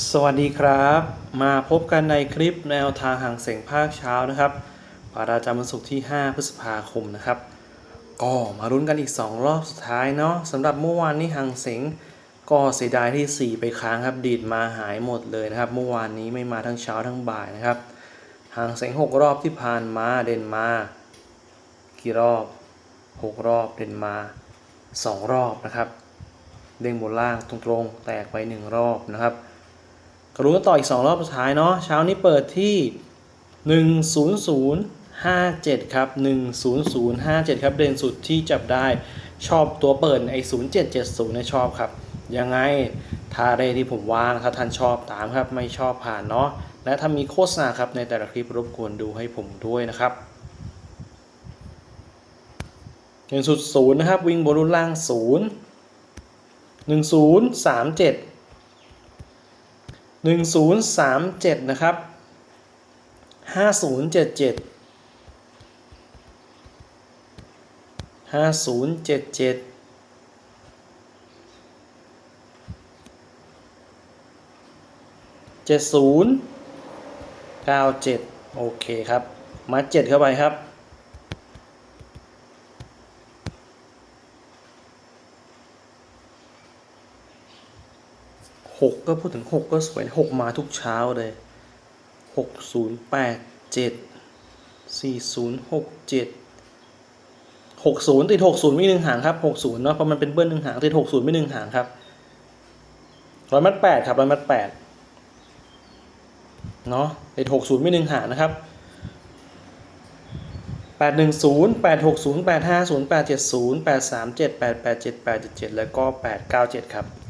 สวัสดีครับ มาพบกันในคลิปแนวทางห่างเสียงภาคเช้านะครับปาระจำวันศุกรที่ 5 พฤษภาคมนะครับ ก็มารุ้นกันอีก 2 รอบสุดท้ายเนาะสำหรับเมื่อวานนี้ห่างเสียงก็เสียดายที่ 4 ไปค้างครับ ดีดมาหายหมดเลยนะครับ เมื่อวานนี้ไม่มาทั้งเช้าทั้งบ่ายนะครับห่างเสียง 6 รอบที่ผ่านมาเด่นมา กี่รอบ 6 รอบเด่นมา 2 รอบนะครับ เด้งบนล่างตรงๆ แตกไป 1 รอบนะครับ กรุณาต่ออีก 2 รอบสุดท้ายเนาะเช้านี้เปิดที่ 10057 ครับ 10057 ครับเด่นสุดที่จับได้ชอบตัวเปิดไอ้0770เนี่ยชอบครับ ยังไงทาเรที่ผมวางถ้าท่านชอบตามครับ ไม่ชอบผ่านเนาะและถ้ามีโฆษณาครับในแต่ละคลิปรบกวนดูให้ผมด้วยนะครับเด่นสุดศูนย์นะครับ วิ่งบนรุ่นล่างศูนย์หนึ่งศูนย์สามเจ็ด หนึ่งศูนย์สามเจ็ดนะครับห้าศูนย์เจ็ดเจ็ดห้าศูนย์เจ็ดเจ็ดเจ็ดศูนย์เก้าเจ็ดโอเคครับ มาเจ็ดเข้าไปครับ หกก็พูดถึงหกก็สวยหกมาทุกเช้าเลยหกศูนย์แปดเจ็ดสี่ศูนย์หกเจ็ดหกศูนย์ติดหกศูนย์ไม่หนึ่งหางครับหกศูนย์เนาะเพราะมันเป็นเบิ้ลหนึ่งหางติดหกศูนย์ไม่หนึ่งหางครับร้อยมัดแปดครับร้อยมัดแปดเนาะติดหกศูนย์ไม่หนึ่งหางนะครับแปดหนึ่งศูนย์แปดหกศูนย์แปดห้าศูนย์แปดเจ็ดศูนย์แปดสามเจ็ดแปดแปดเจ็ดแปดเจ็ดแล้วก็แปดเก้าเจ็ดครับ